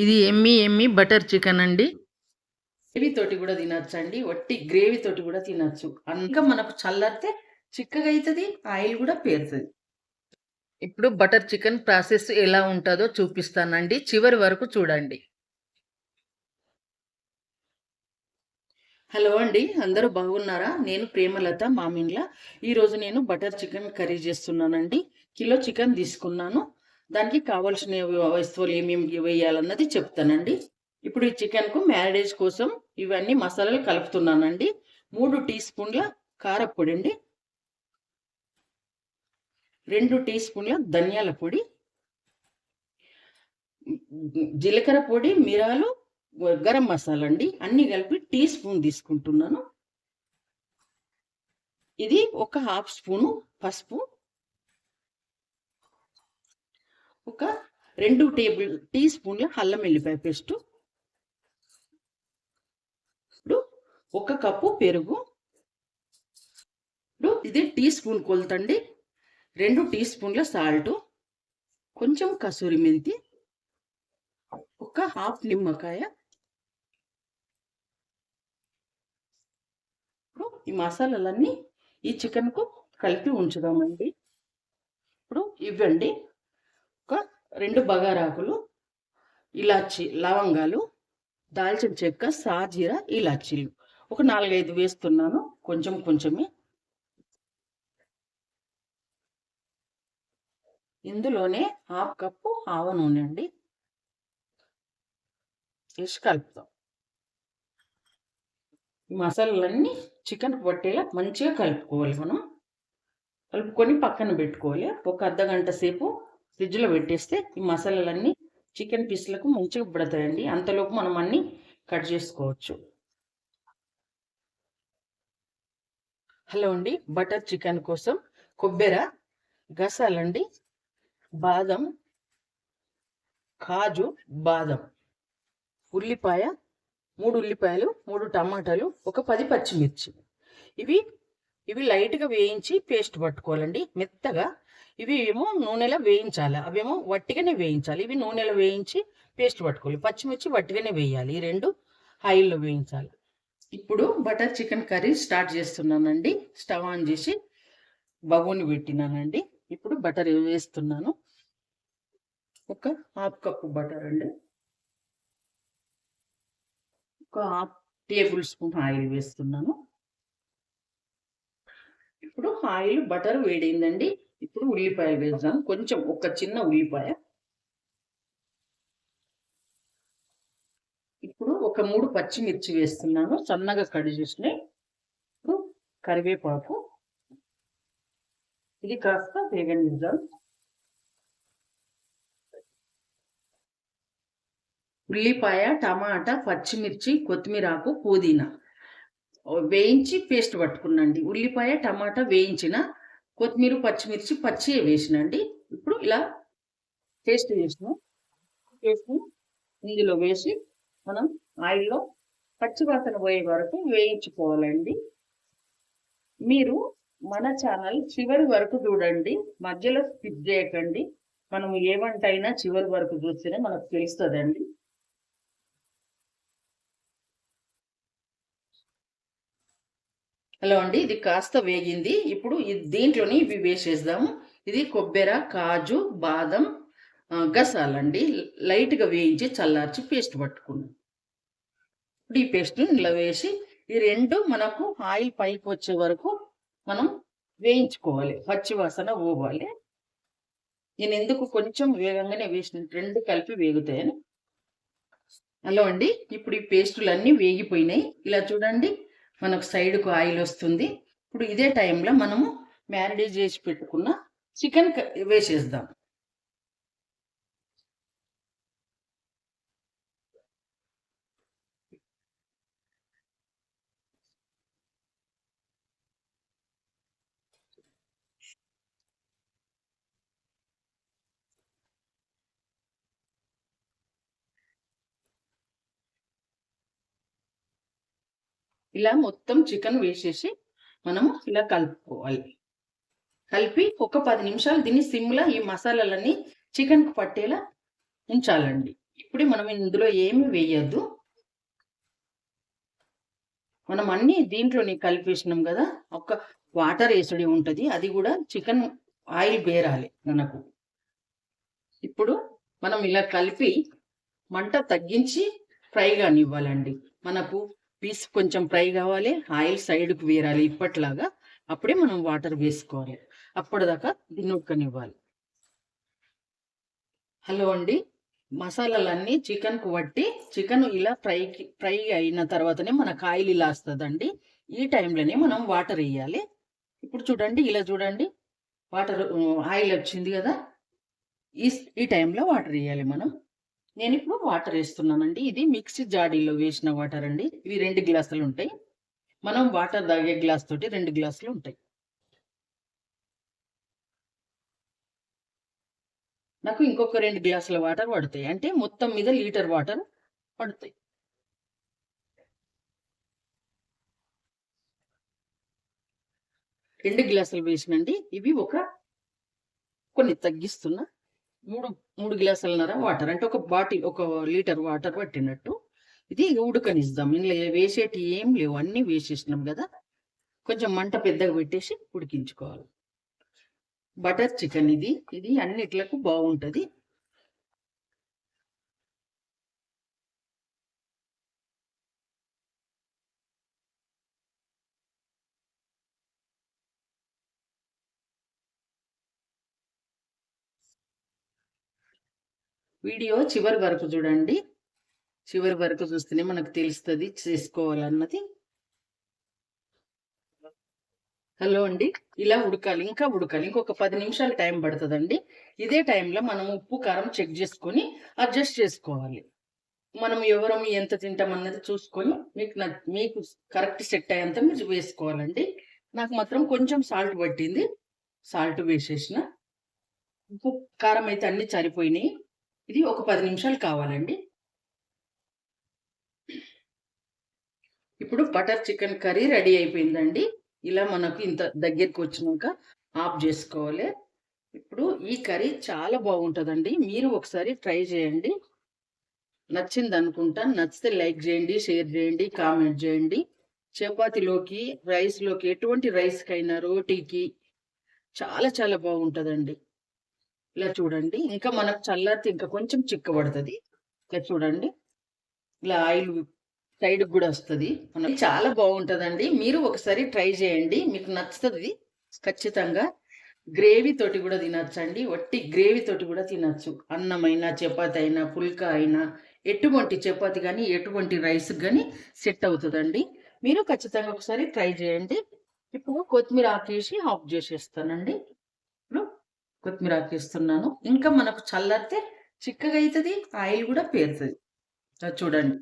ఇది ఎమ్మి ఎమ్మి బటర్ చికెన్ అండి. గ్రేవీ తోటి కూడా తినచ్చు అండి. వట్టి గ్రేవీ తోటి కూడా తినచ్చు. ఇంకా మనకు చల్లారితే చిక్కగా అవుతుంది ఆయిల్ కూడా పేరుతుంది. ఇప్పుడు బటర్ చికెన్ ప్రాసెస్ ఎలా ఉంటుందో చూపిస్తానండి. చివరి వరకు చూడండి. హలో అండి అందరూ బాగున్నారా? నేను ప్రేమలత మామిన్ల ఈరోజు నేను బటర్ చికెన్ కర్రీ చేస్తున్నానండి. కిలో చికెన్ తీసుకున్నాను. దానికి కావాల్సిన వస్తువులు ఏమేమి వేయాలన్నది చెప్తానండి. ఇప్పుడు ఈ చికెన్కు మ్యారిడేజ్ కోసం ఇవన్నీ మసాలాలు కలుపుతున్నానండి. మూడు టీ స్పూన్ల కారపొడి అండి. రెండు టీ స్పూన్ల ధనియాల పొడి. జీలకర్ర పొడి మిరాలు గరం మసాలా అండి. అన్నీ కలిపి టీ స్పూన్ తీసుకుంటున్నాను. ఇది ఒక హాఫ్ స్పూను పసుపు ఒక రెండు టేబుల్ టీ స్పూన్ల అల్లం వెల్లిపాయ పేస్టు. ఇప్పుడు ఒక కప్పు పెరుగు. ఇప్పుడు ఇది టీ స్పూన్ కొలుతండి. రెండు టీ స్పూన్ల సాల్ట్. కొంచెం కసూరి మెంతి. ఒక హాఫ్ నిమ్మకాయ. ఇప్పుడు ఈ మసాలాలన్నీ ఈ చికెన్కు కలిపి ఉంచుదామండి. ఇప్పుడు ఇవ్వండి. రెండు బగారాకులు ఇలాచి లవంగాలు దాల్చిన చెక్క సాజీర ఇలాచీలు. ఒక నాలుగైదు వేస్తున్నాను. కొంచెం కొంచెమే. ఇందులోనే హాఫ్ కప్పు ఆవ నూనె అండి. వేసి కలుపుతాం. మసాలాలన్నీ చికెన్ పట్టేలా మంచిగా కలుపుకోవాలి మనం. కలుపుకొని పక్కన పెట్టుకోవాలి. ఒక అర్ధ గంట సేపు ఫ్రిడ్జ్లో పెట్టేస్తే ఈ మసాలాలన్నీ చికెన్ పీస్లకు మంచిగా పడతాయండి అంతలోపు మనం అన్నీ కట్ చేసుకోవచ్చు. హలో అండి. బటర్ చికెన్ కోసం కొబ్బెర గసాలండి బాదం కాజు బాదం. ఉల్లిపాయ మూడు ఉల్లిపాయలు మూడు టమాటాలు ఒక పది పచ్చిమిర్చి. ఇవి ఇవి లైట్గా వేయించి పేస్ట్ పట్టుకోవాలండి మెత్తగా. ఇవి ఏమో నూనెలో వేయించాలి అవేమో వట్టిగానే వేయించాలి. ఇవి నూనెలో వేయించి పేస్ట్ పట్టుకోవాలి. పచ్చిమిర్చి వట్టిగానే వేయాలి ఈ రెండు ఆయిల్లో వేయించాలి. ఇప్పుడు బటర్ చికెన్ కర్రీ స్టార్ట్ చేస్తున్నానండి. స్టవ్ ఆన్ చేసి బగోని పెట్టినానండి. ఇప్పుడు బటర్ వేస్తున్నాను. ఒక హాఫ్ కప్పు బటర్ అండి. ఒక హాఫ్ టేబుల్ స్పూన్ ఆయిల్ వేస్తున్నాను. ఇప్పుడు ఆయిల్ బటర్ వేడైందండి. ఇప్పుడు ఉల్లిపాయ వేద్దాం. కొంచెం ఒక చిన్న ఉల్లిపాయ. ఇప్పుడు ఒక మూడు పచ్చిమిర్చి వేస్తున్నాను. సన్నగా కట్ చేసినాయి ఇప్పుడు కరివేపాకు. ఇది కాస్త వేగనిద్దాం. ఉల్లిపాయ టమాటా పచ్చిమిర్చి కొత్తిమీరాకు పుదీనా. వేయించి పేస్ట్ పట్టుకున్నండి. ఉల్లిపాయ టమాటా వేయించిన కొత్తిమీర పచ్చిమిర్చి పచ్చి వేసినండి. ఇప్పుడు ఇలా పేస్ట్ వేసిన పేస్ట్ ఇందులో వేసి మనం ఆయిల్లో పచ్చివాసన పోయే వరకు వేయించుకోవాలండి. మీరు మన ఛానల్ చివరి వరకు చూడండి. మధ్యలో స్కిప్ చేయకండి. మనం ఏ వంట అయినా చివరి వరకు చూస్తేనే మనకు తెలుస్తుందండి. హలో అండి ఇది కాస్త వేగింది. ఇప్పుడు దీంట్లోని ఇవి వేసేద్దాము. ఇది కొబ్బెర కాజు బాదం గసాలండి లైట్గా వేయించి చల్లార్చి పేస్ట్ పట్టుకున్నాం. ఇప్పుడు ఈ పేస్ట్ని ఇలా వేసి ఈ రెండు మనకు ఆయిల్ పైకి వచ్చే వరకు మనం వేయించుకోవాలి. పచ్చి వాసన పోవాలి. నేను ఎందుకు కొంచెం వేగంగానే వేసిన రెండు కలిపి వేగుతాయని. హలో అండి ఇప్పుడు ఈ పేస్టులన్నీ వేగిపోయినాయి. ఇలా చూడండి. మనకు సైడ్కు ఆయిల్ వస్తుంది. ఇప్పుడు ఇదే టైంలో మనము మ్యారినేట్ చేసి పెట్టుకున్న చికెన్ వేసేద్దాం. ఇలా మొత్తం చికెన్ వేసేసి మనము ఇలా కలుపుకోవాలి. కలిపి ఒక పది నిమిషాలు దీన్ని సిమ్లో ఈ మసాలాలన్నీ చికెన్కి పట్టేలా ఉంచాలండి. ఇప్పుడు మనం ఇందులో ఏమి వేయద్దు. మనం అన్ని దీంట్లోనే కలిపేసినాం కదా ఒక వాటర్ వేసుడి ఉంటుంది అది కూడా చికెన్ ఆయిల్ బేరాలి మనకు. ఇప్పుడు మనం ఇలా కలిపి మంట తగ్గించి ఫ్రై కానివ్వాలండి. మనకు పీస్ కొంచెం ఫ్రై కావాలి ఆయిల్ సైడ్కి వేరాలి ఇప్పట్లాగా. అప్పుడే మనం వాటర్ వేసుకోవాలి. అప్పటిదాకా దీన్ని ఉక్కనివ్వాలి హలో అండి. మసాలాలన్నీ చికెన్కు పట్టి చికెన్ ఇలా ఫ్రైకి ఫ్రై అయిన తర్వాతనే మనకు ఆయిల్ ఇలా వస్తుందండి. ఈ టైంలోనే మనం వాటర్ వేయాలి. ఇప్పుడు చూడండి ఇలా చూడండి. వాటర్ ఆయిల్ వచ్చింది కదా? ఈ ఈ టైంలో వాటర్ వేయాలి మనం. నేను ఇప్పుడు వాటర్ వేస్తున్నానండి. ఇది మిక్సీ జాడీలో వేసిన వాటర్ అండి. ఇవి రెండు గ్లాసులు ఉంటాయి. మనం వాటర్ తాగే గ్లాస్ తోటి రెండు గ్లాసులు ఉంటాయి. నాకు ఇంకొక రెండు గ్లాసుల వాటర్ పడతాయి. అంటే మొత్తం మీద లీటర్ వాటర్ పడతాయి. రెండు గ్లాసులు వేసినండి. ఇవి ఒక కొన్ని తగ్గిస్తున్నా. మూడు మూడు గ్లాసులన్నర వాటర్. అంటే ఒక బాటిల్ ఒక లీటర్ వాటర్ పట్టినట్టు. ఇది ఉడకనిస్తాం. ఇందులో వేసేటి ఏం లేవు. అన్నీ వేసేసినాం కదా. కొంచెం మంట పెద్దగా పెట్టేసి ఉడికించుకోవాలి. బటర్ చికెన్ ఇది. ఇది అన్నిట్లకు బాగుంటుంది. వీడియో చివరి వరకు చూడండి. చివరి వరకు చూస్తేనే మనకు తెలుస్తుంది చేసుకోవాలన్నది. హలో అండి. ఇలా ఉడకాలి ఇంకా ఉడకాలి. ఇంకొక పది నిమిషాలు టైం పడుతుందండి. ఇదే టైంలో మనం ఉప్పు కారం చెక్ చేసుకొని అడ్జస్ట్ చేసుకోవాలి. మనం ఎవరం ఎంత తింటామన్నది చూసుకొని మీకు మీకు కరెక్ట్ సెట్ అయ్యేంత మీరు వేసుకోవాలండి. నాకు మాత్రం కొంచెం సాల్ట్ పట్టింది. సాల్ట్ వేసేసిన. ఉప్పు కారం అయితే అన్ని సరిపోయినాయి. ఇది ఒక పది నిమిషాలు కావాలండి. ఇప్పుడు బటర్ చికెన్ కర్రీ రెడీ అయిపోయిందండి. ఇలా మనకు ఇంత దగ్గరికి వచ్చినాక ఆఫ్ చేసుకోవాలి. ఇప్పుడు ఈ కర్రీ చాలా బాగుంటుందండి. మీరు ఒకసారి ట్రై చేయండి. నచ్చింది అనుకుంటా. నచ్చితే లైక్ చేయండి షేర్ చేయండి కామెంట్ చేయండి. చపాతీలోకి రైస్లోకి ఎటువంటి రైస్కైనా రోటీకి చాలా చాలా బాగుంటుందండి. ఇలా చూడండి. ఇంకా మనకు చల్లారితే ఇంకా కొంచెం చిక్కబడుతుంది. ఇలా చూడండి. ఇలా ఆయిల్ సైడ్కి కూడా వస్తుంది. మనకి చాలా బాగుంటుందండి. మీరు ఒకసారి ట్రై చేయండి. మీకు నచ్చుతుంది ఖచ్చితంగా. గ్రేవీ తోటి కూడా తినచ్చండి. వట్టి గ్రేవీ తోటి కూడా తినచ్చు. అన్నమైనా చపాతి అయినా పుల్కా అయినా ఎటువంటి చపాతి కానీ ఎటువంటి రైస్ కానీ సెట్ అవుతుందండి. మీరు ఖచ్చితంగా ఒకసారి ట్రై చేయండి. ఇప్పుడు కొత్తిమీర ఆకేసి ఆఫ్ చేసేస్తానండి. కొత్తిమీర ఆకేస్తున్నాను. ఇంకా మనకు చల్లారితే చిక్కగా అవుతుంది ఆయిల్ కూడా పేరుతుంది. చూడండి.